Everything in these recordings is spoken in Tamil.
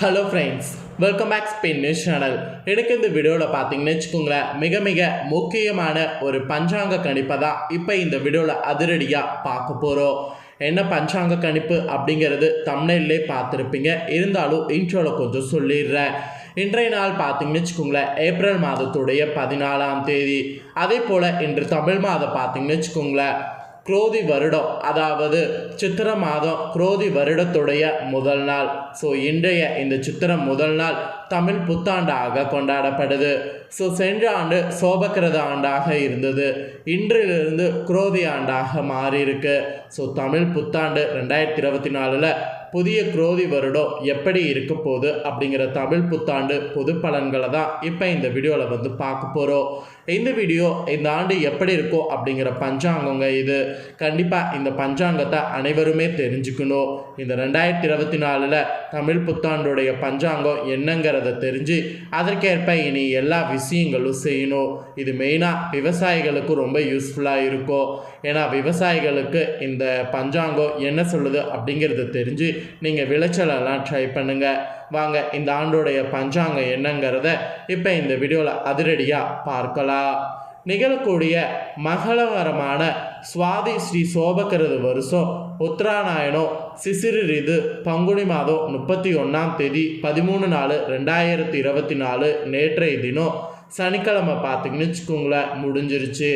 Hello friends welcome back Spain news channel எனக்கு இந்த வீடியோவில் பார்த்தீங்கன்னு வச்சுக்கோங்களேன் மிக மிக முக்கியமான ஒரு பஞ்சாங்க கணிப்பை தான் இப்போ இந்த வீடியோவில் அதிரடியாக பார்க்க போகிறோம் என்ன பஞ்சாங்க கணிப்பு அப்படிங்கிறது தமிழ்நிலே பார்த்துருப்பீங்க. இருந்தாலும் இன்ட்ரோவில் கொஞ்சம் சொல்லிடுறேன். இன்றைய நாள் பார்த்தீங்கன்னு வச்சுக்கோங்களேன் ஏப்ரல் மாதத்துடைய பதினாலாம் தேதி. அதே போல் இன்று தமிழ் மாதம் பார்த்தீங்கன்னு வச்சுக்கோங்களேன் குரோதி வருடம் அதாவது சித்திர மாதம் குரோதி வருடத்துடைய முதல் நாள். ஸோ இன்றைய இந்த சித்திரம் முதல் நாள் தமிழ் புத்தாண்டாக கொண்டாடப்படுது. ஸோ சென்ற ஆண்டு சோபக்கிரத ஆண்டாக இருந்தது. இன்றிலிருந்து குரோதி ஆண்டாக மாறியிருக்கு. ஸோ தமிழ் புத்தாண்டு ரெண்டாயிரத்தி இருபத்தி நாலில் புதிய குரோதி வருடம் எப்படி இருக்க போகுது அப்படிங்கிற தமிழ் புத்தாண்டு பொது பலன்களை தான் இப்போ இந்த வீடியோவில் வந்து பார்க்க போகிறோம் இந்த வீடியோ இந்த ஆண்டு எப்படி இருக்கும் அப்படிங்கிற பஞ்சாங்கங்க இது. கண்டிப்பாக இந்த பஞ்சாங்கத்தை அனைவருமே தெரிஞ்சுக்கணும். இந்த ரெண்டாயிரத்தி இருபத்தி நாலில் தமிழ் புத்தாண்டுடைய பஞ்சாங்கம் என்னங்கிறத தெரிஞ்சு அதற்கேற்ப இனி எல்லா விஷயங்களும் செய்யணும். இது மெயினாக விவசாயிகளுக்கு ரொம்ப யூஸ்ஃபுல்லாக இருக்கும். ஏன்னா விவசாயிகளுக்கு இந்த பஞ்சாங்கம் என்ன சொல்லுது அப்படிங்கிறத தெரிஞ்சு நீங்கள் விளைச்சலெல்லாம் ட்ரை பண்ணுங்கள் வாங்க இந்த ஆண்டோடைய பஞ்சாங்கம் என்னங்கிறத இப்போ இந்த வீடியோவில் அதிரடியாக பார்க்கலாம். நிகழக்கூடிய மகளகரமான சுவாதி ஸ்ரீ சோபகிருது வருஷம் உத்தராயணம் சிசிறு ரிது பங்குனி மாதம் முப்பத்தி ஒன்றாம் தேதி பதிமூணு நாலு ரெண்டாயிரத்தி இருபத்தி நாலு நேற்றைய தினம் சனிக்கிழமை பார்த்திங்கன்னு வச்சுக்கோங்களேன் முடிஞ்சிருச்சு.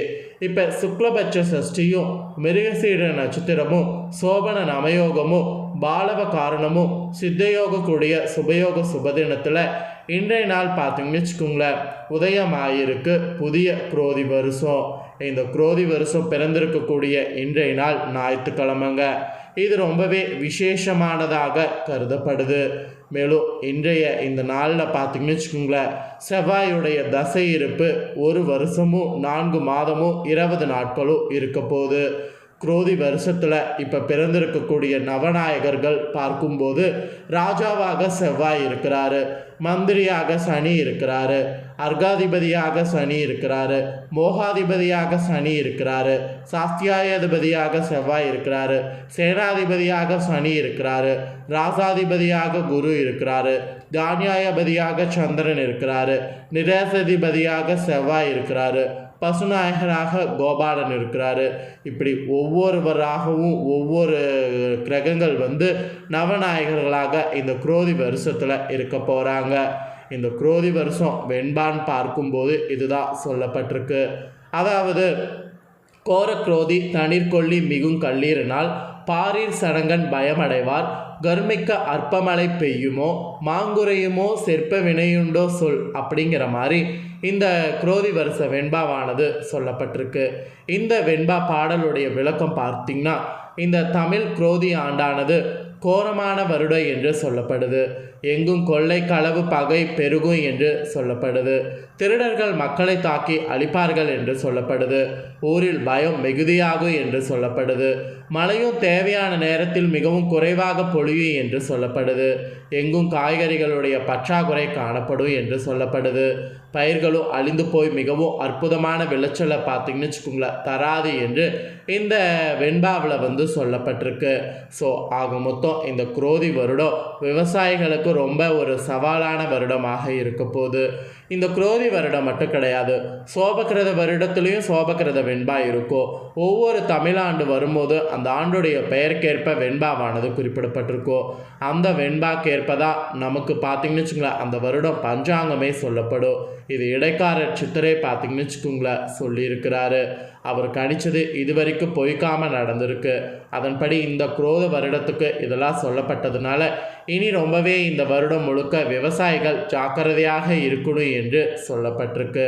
இப்போ சுக்லபட்ச சஷ்டியும் மிருகசீட நட்சத்திரமும் சோபன நமயோகமும் பாலவ காரணமும் சித்தயோக கூடிய சுபயோக சுபதினத்தில் இன்றைய நாள் பார்த்திங்கன்னு வச்சுக்கோங்களேன் உதயமாயிருக்கு புதிய குரோதி வருஷம். இந்த குரோதி வருஷம் பிறந்திருக்கக்கூடிய இன்றைய நாள் ஞாயிற்றுக்கிழமைங்க. இது ரொம்பவே விசேஷமானதாக கருதப்படுது. மேலும் இன்றைய இந்த நாளில் பார்த்தீங்கன்னு வச்சுக்கோங்களேன் செவ்வாயுடைய தசை இருப்பு ஒரு வருஷமும் நான்கு மாதமும் இருபது நாட்களும் இருக்க போகுது. குரோதி வருஷத்தில் இப்போ பிறந்திருக்கக்கூடிய நவநாயகர்கள் பார்க்கும்போது ராஜாவாக செவ்வாய் இருக்கிறாரு மந்திரியாக சனி இருக்கிறாரு அர்காதிபதியாக சனி இருக்கிறாரு மோகாதிபதியாக சனி இருக்கிறாரு சாஸ்தியாயாதிபதியாக செவ்வாய் இருக்கிறாரு சேனாதிபதியாக சனி இருக்கிறாரு ராசாதிபதியாக குரு இருக்கிறாரு தானியாயபதியாக சந்திரன் இருக்கிறாரு நிரேசதிபதியாக செவ்வாய் இருக்கிறாரு பசுநாயகராக கோபாலன் இருக்கிறாரு. இப்படி ஒவ்வொருவராகவும் ஒவ்வொரு கிரகங்கள் வந்து நவநாயகர்களாக இந்த குரோதி வருஷத்தில் இருக்க போகிறாங்க இந்த குரோதி வருஷம் வெண்பான் பார்க்கும்போது இதுதான் சொல்லப்பட்டிருக்கு. அதாவது கோரக்ரோதி தனிர்கொல்லி மிகும் கல்லீரனால் பாரீர் சடங்கன் பயமடைவார். கர்மிக்க அற்பமழை பெய்யுமோ? மாங்குறையுமோ செற்ப வினையுண்டோ? சொல் அப்படிங்கிற மாதிரி இந்த குரோதி வருஷ வெண்பாவானது சொல்லப்பட்டிருக்கு. இந்த வெண்பா பாடலுடைய விளக்கம் பார்த்தீங்கன்னா இந்த தமிழ் குரோதி ஆண்டானது கோரமான வருடம் என்று சொல்லப்படுது. எங்கும் கொள்ளை களவு பகை பெருகும் என்று சொல்லப்படுது. திருடர்கள் மக்களை தாக்கி அழிப்பார்கள் என்று சொல்லப்படுது. ஊரில் பயம் மிகுதியாகும் என்று சொல்லப்படுது. மழையும் தேவையான நேரத்தில் மிகவும் குறைவாக பொழியும் என்று சொல்லப்படுது. எங்கும் காய்கறிகளுடைய பற்றாக்குறை காணப்படும் என்று சொல்லப்படுது. பயிர்களும் அழிந்து போய் மிகவும் அற்புதமான விளைச்சலை பார்த்தீங்கன்னு வச்சுக்கோங்களேன் தராது என்று இந்த வெண்பாவில் வந்து சொல்லப்பட்டிருக்கு. ஸோ ஆக மொத்தம் இந்த குரோதி வருடம் விவசாயிகளுக்கு ரொம்ப ஒரு சவாலான வருடமாக இருக்க போகுது. இந்த குரோதி வருடம் மட்டும் கிடையாது. சோபக்கிரத வருடத்துலேயும் சோபக்கிரத வெண்பா இருக்கும். ஒவ்வொரு தமிழாண்டு வரும்போது அந்த ஆண்டுடைய பெயருக்கேற்ப வெண்பாவானது குறிப்பிடப்பட்டிருக்கும். அந்த வெண்பாக்கேற்ப தான் நமக்கு பார்த்தீங்கன்னு வச்சுங்களேன் அந்த வருடம் பஞ்சாங்கமே சொல்லப்படும். இது இடைக்காரர் சித்தரே பார்த்தீங்கன்னு வச்சுக்கோங்களேன் சொல்லியிருக்கிறாரு. அவர் கணிச்சது இதுவரைக்கும் பொய்க்காமல் நடந்திருக்கு. அதன்படி இந்த குரோத வருடத்துக்கு இதெல்லாம் சொல்லப்பட்டதுனால இனி ரொம்பவே இந்த வருடம் முழுக்க விவசாயிகள் ஜாக்கிரதையாக இருக்கணும் என்று சொல்லப்பட்டிருக்கு.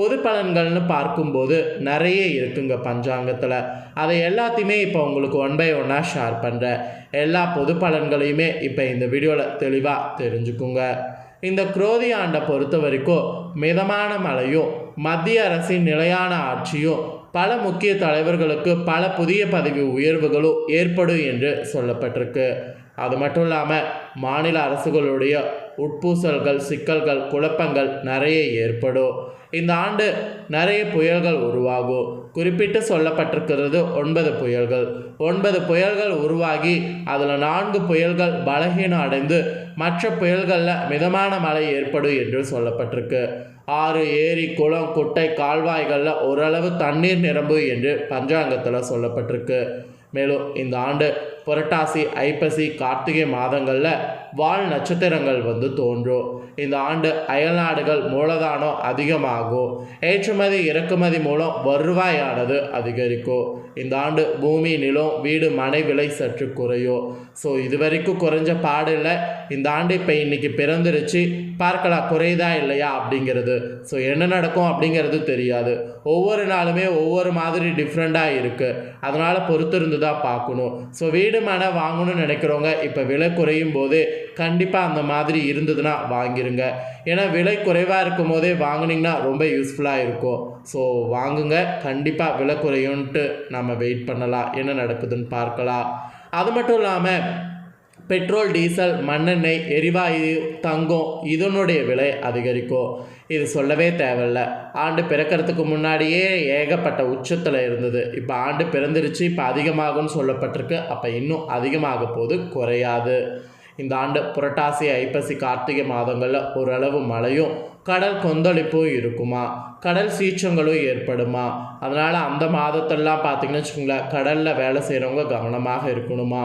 பொது பலன்கள்னு பார்க்கும்போது நிறைய இருக்குங்க பஞ்சாங்கத்தில். அதை எல்லாத்தையுமே இப்போ உங்களுக்கு ஒன் பை ஒன்னாக ஷேர் பண்ணுறேன் எல்லா பொது பலன்களையுமே இப்போ இந்த வீடியோவில் தெளிவாக தெரிஞ்சுக்குங்க. இந்த குரோதி ஆண்டை பொறுத்த வரைக்கும் மிதமான மழையும் மத்திய அரசின் நிலையான ஆட்சியும் பல முக்கிய தலைவர்களுக்கு பல புதிய பதவி உயர்வுகளும் ஏற்படும் என்று சொல்லப்பட்டிருக்கு. அது மட்டும் இல்லாமல் மாநில அரசுகளுடைய உட்பூசல்கள் சிக்கல்கள் குழப்பங்கள் நிறைய ஏற்படும். இந்த ஆண்டு நிறைய புயல்கள் உருவாகும். குறிப்பிட்டு சொல்லப்பட்டிருக்கிறது ஒன்பது புயல்கள். ஒன்பது புயல்கள் உருவாகி அதில் நான்கு புயல்கள் பலகீனம் அடைந்து மற்ற புயல்களில் மிதமான மழை ஏற்படும் என்று சொல்லப்பட்டிருக்கு. ஆறு ஏரி குளம் குட்டை கால்வாய்களில் ஓரளவு தண்ணீர் நிரம்பு என்று பஞ்சாங்கத்தில் சொல்லப்பட்டிருக்கு. மேலும் இந்த ஆண்டு புரட்டாசி ஐப்பசி கார்த்திகை மாதங்களில் வால் நட்சத்திரங்கள் வந்து தோன்றும். இந்த ஆண்டு அயல்நாடுகள் மூலதானம் அதிகமாகும். ஏற்றுமதி இறக்குமதி மூலம் வருவாயானது அதிகரிக்கும். இந்த ஆண்டு பூமி நிலம் வீடு மனை விலை சற்று குறையும். ஸோ இது வரைக்கும் குறைஞ்ச பாடு இல்லை இந்த ஆண்டு இப்போ இன்னைக்கு பிறந்துருச்சு. பார்க்கலாம் குறையுதா இல்லையா அப்படிங்கிறது. ஸோ என்ன நடக்கும் அப்படிங்கிறது தெரியாது. ஒவ்வொரு நாளுமே ஒவ்வொரு மாதிரி டிஃப்ரெண்ட்டாக இருக்குது அதனால் பொறுத்திருந்து தான் பார்க்கணும். ஸோ வீடு மனை வாங்கணும்னு நினைக்கிறவங்க இப்போ விலை குறையும் போது கண்டிப்பாக அந்த மாதிரி இருந்ததுன்னா வாங்கிருங்க. ஏன்னா விலை குறைவாக இருக்கும் போதே வாங்கினீங்கன்னா ரொம்ப யூஸ்ஃபுல்லாக இருக்கும். ஸோ வாங்குங்க. கண்டிப்பாக விலை குறையும்ன்ட்டு நம்ம வெயிட் பண்ணலாம். என்ன நடக்குதுன்னு பார்க்கலாம். அது மட்டும் இல்லாமல் பெட்ரோல் டீசல் மண்ணெண்ணெய் எரிவாயு தங்கம் இதனுடைய விலை அதிகரிக்கும். இது சொல்லவே தேவையில்ல. ஆண்டு பிறக்கிறதுக்கு முன்னாடியே ஏகப்பட்ட உச்சத்தில் இருந்தது. இப்போ ஆண்டு பிறந்துருச்சு இப்போ அதிகமாகும்னு சொல்லப்பட்டிருக்கு. அப்போ இன்னும் அதிகமாக போது குறையாது. இந்த ஆண்டு புரட்டாசி ஐப்பசி கார்த்திகை மாதங்களில் ஓரளவு மழையும் கடல் கொந்தளிப்பும் இருக்குமா? கடல் சீற்றங்களும் ஏற்படுமா? அதனால் அந்த மாதத்தெல்லாம் பார்த்தீங்கன்னு வச்சுக்கோங்களேன் கடலில் வேலை செய்கிறவங்க கவனமாக இருக்கணுமா?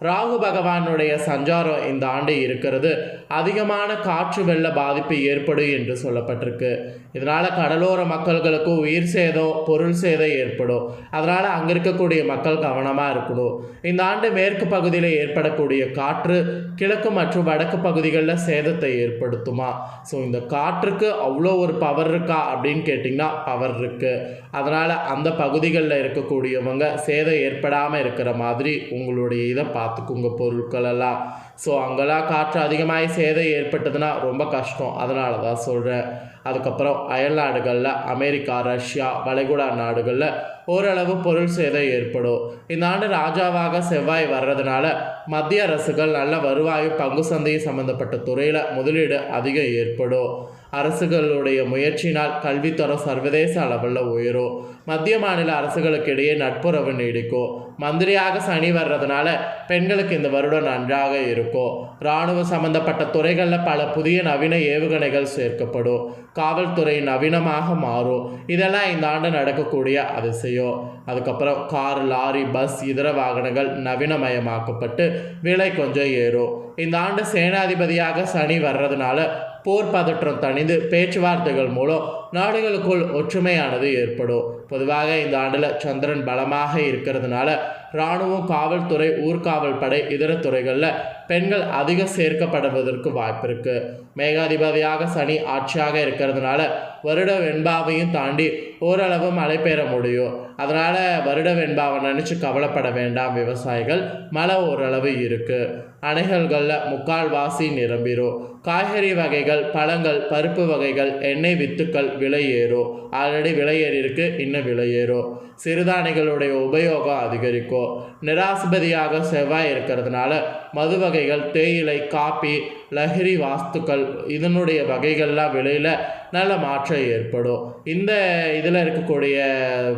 ராகு பகவானுடைய சஞ்சாரம் இந்த ஆண்டு இருக்கிறது. அதிகமான காற்று வெள்ள பாதிப்பு ஏற்படும் என்று சொல்லப்பட்டிருக்கு. இதனால் கடலோர மக்கள்களுக்கு உயிர் சேதம் பொருள் சேதம் ஏற்படும். அதனால் அங்கே இருக்கக்கூடிய மக்கள் கவனமாக இருக்கணும். இந்த ஆண்டு மேற்கு பகுதியில் ஏற்படக்கூடிய காற்று கிழக்கு மற்றும் வடக்கு பகுதிகளில் சேதத்தை ஏற்படுத்துமா? ஸோ இந்த காற்றுக்கு அவ்வளோ ஒரு பவர் இருக்கா அப்படின்னு கேட்டிங்கன்னா பவர் இருக்குது அதனால் அந்த பகுதிகளில் இருக்கக்கூடியவங்க சேதம் ஏற்படாமல் இருக்கிற மாதிரி உங்களுடைய இதை பார்த்துக்குங்க பொருட்களெல்லாம் ஸோ அங்கெல்லாம் காற்று அதிகமாக சேதம் ஏற்பட்டதுன்னா ரொம்ப கஷ்டம். அதனால தான் சொல்கிறேன் அதுக்கப்புறம் அயல்நாடுகளில் அமெரிக்கா ரஷ்யா வளைகுடா நாடுகளில் ஓரளவு பொருள் சேதம் ஏற்படும். இந்த ஆண்டு ராஜாவாக செவ்வாய் வர்றதுனால மத்திய அரசுகள் நல்ல வருவாய் பங்கு சந்தையும் சம்மந்தப்பட்ட துறையில் முதலீடு அதிகம் ஏற்படும். அரசுகளுடைய முயற்சியினால் கல்வித்தரம் சர்வதேச அளவில் உயரும் மத்திய மாநில அரசுகளுக்கு இடையே நட்புறவு நீடிக்கும் மந்திரியாக சனி வர்றதுனால பெண்களுக்கு இந்த வருடம் நன்றாக இருக்கும் இராணுவ சம்பந்தப்பட்ட துறைகளில் பல புதிய நவீன ஏவுகணைகள் சேர்க்கப்படும் காவல்துறை நவீனமாக மாறும் இதெல்லாம் இந்த ஆண்டு நடக்கக்கூடிய அதிசயம் அதுக்கப்புறம் கார் லாரி பஸ் இதர வாகனங்கள் நவீனமயமாக்கப்பட்டு விலை கொஞ்சம் ஏறும் இந்த ஆண்டு சேனாதிபதியாக சனி வர்றதுனால போர் பதற்றம் தணிந்து பேச்சுவார்த்தைகள் மூலம் நாடுகளுக்குள் ஒற்றுமையானது ஏற்படும். பொதுவாக இந்த ஆண்டில் சந்திரன் பலமாக இருக்கிறதுனால இராணுவம் காவல்துறை ஊர்காவல் படை இதர துறைகளில் பெண்கள் அதிகம் சேர்க்கப்படுவதற்கு வாய்ப்பு இருக்குது மேகாதிபதியாக சனி ஆட்சியாக இருக்கிறதுனால வருட வெண்பாவையும் தாண்டி ஓரளவு மழை பெற முடியும். அதனால் வருட வெண்பாவை நினச்சி கவலைப்பட வேண்டாம் விவசாயிகள். மழை ஓரளவு இருக்குது அணைகள்களில் முக்கால்வாசி நிரம்பிரும். காய்கறி வகைகள் பழங்கள் பருப்பு வகைகள் எண்ணெய் வித்துக்கள் விலை ஏறும். ஆல்ரெடி விலை ஏறி இருக்குது இன்னும் விலை ஏறும் சிறுதானிகளுடைய உபயோகம் அதிகரிக்கும் நிராஸ்பதியாக செவ்வாய் இருக்கிறதுனால மது வகைகள் தேயிலை காப்பி லஹரி வாஸ்துக்கள் இதனுடைய வகைகள்லாம் விலையில் நல்ல மாற்றம் ஏற்படும். இந்த இதில் இருக்கக்கூடிய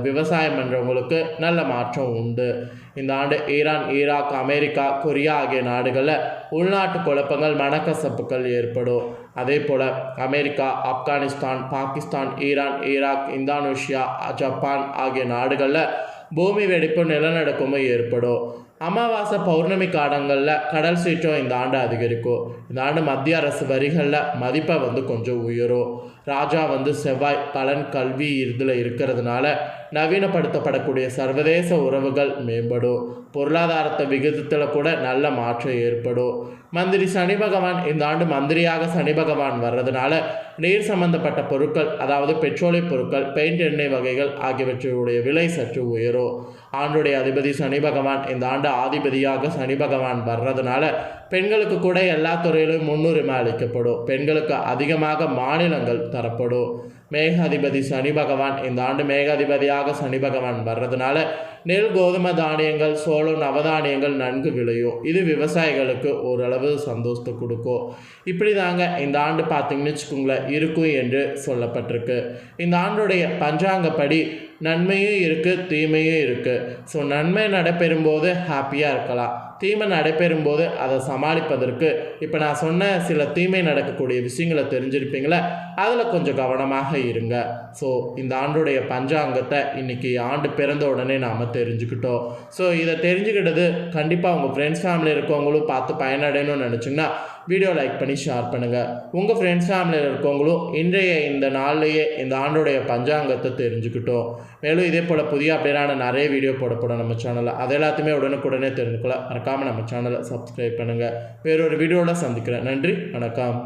விவசாயம் பண்ணுறவங்களுக்கு நல்ல மாற்றம் உண்டு. இந்த ஆண்டு ஈரான் ஈராக் அமெரிக்கா கொரியா ஆகிய நாடுகளில் உள்நாட்டு குழப்பங்கள் மனக்கசப்புகள் ஏற்படும். அதே போல் America Afghanistan Pakistan Iran Iraq Indonesia Japan ஆகிய நாடுகளில் பூமி வெடிப்பு நிலநடுக்கமும் ஏற்படும். அமாவாசை பௌர்ணமி காலங்களில் கடல் சீற்றம் இந்த ஆண்டு அதிகரிக்கும். இந்த ஆண்டு மத்திய அரசு வரிகளில் மதிப்பை வந்து கொஞ்சம் உயரும். ராஜா வந்து செவ்வாய் பலன் கல்வி இதில் இருக்கிறதுனால நவீனப்படுத்தப்படக்கூடிய சர்வதேச உறவுகள் மேம்படும். பொருளாதாரத்தை விகிதத்தில் கூட நல்ல மாற்றம் ஏற்படும். மந்திரி சனி பகவான் இந்த ஆண்டு மந்திரியாக சனி பகவான் வர்றதுனால நீர் சம்பந்தப்பட்ட பொருட்கள் அதாவது பெட்ரோலிய பொருட்கள் பெயிண்ட் எண்ணெய் வகைகள் ஆகியவற்றுடைய விலை சற்று உயரும். ஆண்டுடைய அதிபதி சனி பகவான் இந்த ஆண்டு ஆதிபதியாக சனி பகவான் வர்றதுனால பெண்களுக்கு கூட எல்லா துறையிலும் முன்னுரிமை அளிக்கப்படும். பெண்களுக்கு அதிகமாக மாநிலங்கள் tarapoto மேகாதிபதி சனி பகவான். இந்த ஆண்டு மேகாதிபதியாக சனி பகவான் வர்றதுனால நெல் கோதுமை தானியங்கள் சோளம் நவதானியங்கள் நன்கு விளையும். இது விவசாயிகளுக்கு ஓரளவு சந்தோஷத்தை கொடுக்கும். இப்படி தாங்க இந்த ஆண்டு பார்த்தீங்கன்னு வச்சுக்கோங்களேன் இருக்கும் என்று சொல்லப்பட்டிருக்கு. இந்த ஆண்டுடைய பஞ்சாங்கப்படி நன்மையும் இருக்குது தீமையும் இருக்குது ஸோ நன்மை நடைபெறும்போது ஹாப்பியாக இருக்கலாம். தீமை நடைபெறும்போது அதை சமாளிப்பதற்கு இப்போ நான் சொன்ன சில தீமை நடக்கக்கூடிய விஷயங்களை தெரிஞ்சிருப்பீங்களே அதில் கொஞ்சம் கவனமாக இருங்க. ஸோ இந்த ஆண்டுடைய பஞ்சாங்கத்தை இன்னைக்கு ஆண்டு பிறந்த உடனே நாம் தெரிஞ்சுக்கிட்டோம். ஸோ இதை தெரிஞ்சுக்கிட்டது கண்டிப்பாக உங்கள் ஃப்ரெண்ட்ஸ் ஃபேமிலி இருக்கவங்களும் பார்த்து பயனடையணும்னு நினச்சிங்கன்னா வீடியோ லைக் பண்ணி ஷேர் பண்ணுங்கள் உங்கள் ஃப்ரெண்ட்ஸ் ஃபேமிலியில் இருக்கவங்களும் இன்றைய இந்த நாள்லேயே இந்த ஆண்டுடைய பஞ்சாங்கத்தை தெரிஞ்சுக்கிட்டோம். மேலும் இதே போல் புதிய அப்டேட்டான நிறைய வீடியோ போடப்படும் நம்ம சேனலில் அது எல்லாத்தையுமே உடனுக்குடனே தெரிஞ்சுக்கலாம் மறக்காமல் நம்ம சேனலை சப்ஸ்கிரைப் பண்ணுங்கள் வேறொரு வீடியோவில் சந்திக்கிறேன். நன்றி வணக்கம்.